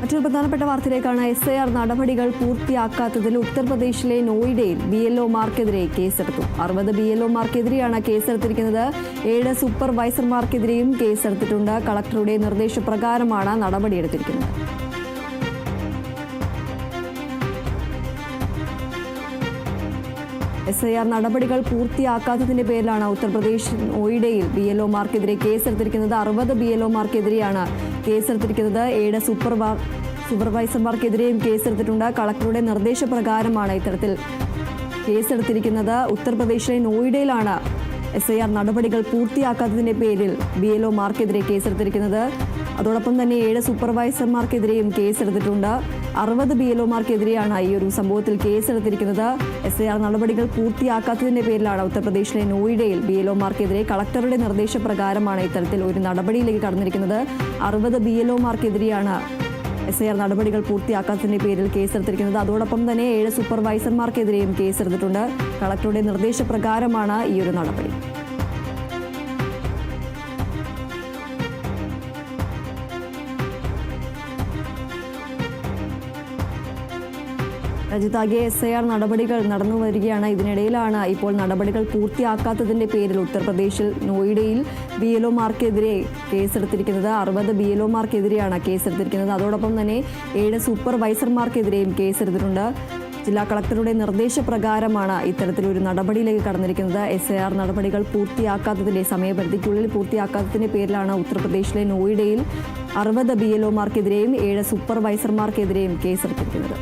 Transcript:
മറ്റൊരു പ്രധാനപ്പെട്ട വാർത്തയിലേക്കാണ് S I R നടപടികൾ പൂർത്തിയാക്കാത്തതിൽ ഉത്തർപ്രദേശിലെ നോയിഡയിൽ ബി എൽ ഒമാർക്കെതിരെ കേസെടുത്തു. അറുപത് ബി എൽ ഒമാർക്കെതിരെയാണ് കേസെടുത്തിരിക്കുന്നത്. ഏഴ് സൂപ്പർവൈസർമാർക്കെതിരെയും കേസെടുത്തിട്ടുണ്ട്. കളക്ടറുടെ നിർദ്ദേശപ്രകാരമാണ് നടപടിയെടുത്തിരിക്കുന്നത്. എസ് ഐ ആർ നടപടികൾ പൂർത്തിയാക്കാത്തതിന്റെ പേരിലാണ് ഉത്തർപ്രദേശ് നോയിഡയിൽ ബി എൽ ഒമാർക്കെതിരെ കേസെടുത്തിരിക്കുന്നത്. അറുപത് ബി എൽ ഒമാർക്കെതിരെയാണ് കേസെടുത്തിരിക്കുന്നത്. ഏഴ് സൂപ്പർവാ സൂപ്പർവൈസർമാർക്കെതിരെയും കേസെടുത്തിട്ടുണ്ട്. കളക്ടറുടെ നിർദ്ദേശപ്രകാരമാണ് ഇത്തരത്തിൽ കേസെടുത്തിരിക്കുന്നത്. ഉത്തർപ്രദേശിലെ നോയിഡയിലാണ് എസ് ഐ ആർ നടപടികൾ പൂർത്തിയാക്കാത്തതിന്റെ പേരിൽ ബി എൽ ഒമാർക്കെതിരെ കേസെടുത്തിരിക്കുന്നത്. അതോടൊപ്പം തന്നെ ഏഴ് സൂപ്പർവൈസർമാർക്കെതിരെയും കേസെടുത്തിട്ടുണ്ട്. അറുപത് ബി എൽ ഒമാർക്കെതിരെയാണ് ഈ ഒരു സംഭവത്തിൽ കേസെടുത്തിരിക്കുന്നത്. എസ് ഐ ആർ നടപടികൾ പൂർത്തിയാക്കാത്തതിന്റെ പേരിലാണ് ഉത്തർപ്രദേശിലെ നോയിഡയിൽ ബി എൽ ഒമാർക്കെതിരെ കളക്ടറുടെ നിർദ്ദേശപ്രകാരമാണ് ഇത്തരത്തിൽ ഒരു നടപടിയിലേക്ക് കടന്നിരിക്കുന്നത്. അറുപത് ബി എൽ ഒമാർക്കെതിരെയാണ് എസ് ഐ ആർ നടപടികൾ പൂർത്തിയാക്കാത്തതിന്റെ പേരിൽ കേസെടുത്തിരിക്കുന്നത്. അതോടൊപ്പം തന്നെ ഏഴ് സൂപ്പർവൈസർമാർക്കെതിരെയും കേസെടുത്തിട്ടുണ്ട്. കളക്ടറുടെ നിർദ്ദേശപ്രകാരമാണ് ഈ ഒരു നടപടി. രാജ്യത്താകെ എസ് ഐ ആർ നടപടികൾ നടന്നു വരികയാണ്. ഇതിനിടയിലാണ് ഇപ്പോൾ നടപടികൾ പൂർത്തിയാക്കാത്തതിന്റെ പേരിൽ ഉത്തർപ്രദേശിൽ നോയിഡയിൽ ബി എൽ ഒമാർക്കെതിരെ കേസെടുത്തിരിക്കുന്നത്. അറുപത് ബി എൽ ഒമാർക്കെതിരെയാണ് കേസെടുത്തിരിക്കുന്നത്. അതോടൊപ്പം തന്നെ ഏഴ് സൂപ്പർവൈസർമാർക്കെതിരെയും കേസെടുത്തിട്ടുണ്ട്. ജില്ലാ കളക്ടറുടെ നിർദ്ദേശപ്രകാരമാണ് ഇത്തരത്തിലൊരു നടപടിയിലേക്ക് കടന്നിരിക്കുന്നത്. എസ് ഐ ആർ നടപടികൾ പൂർത്തിയാക്കാത്തതിന്റെ സമയപരിധിക്കുള്ളിൽ പൂർത്തിയാക്കാത്തതിന്റെ പേരിലാണ് ഉത്തർപ്രദേശിലെ നോയിഡയിൽ അറുപത് ബി എൽ ഒമാർക്കെതിരെയും ഏഴ് സൂപ്പർവൈസർമാർക്കെതിരെയും കേസെടുത്തിരിക്കുന്നത്.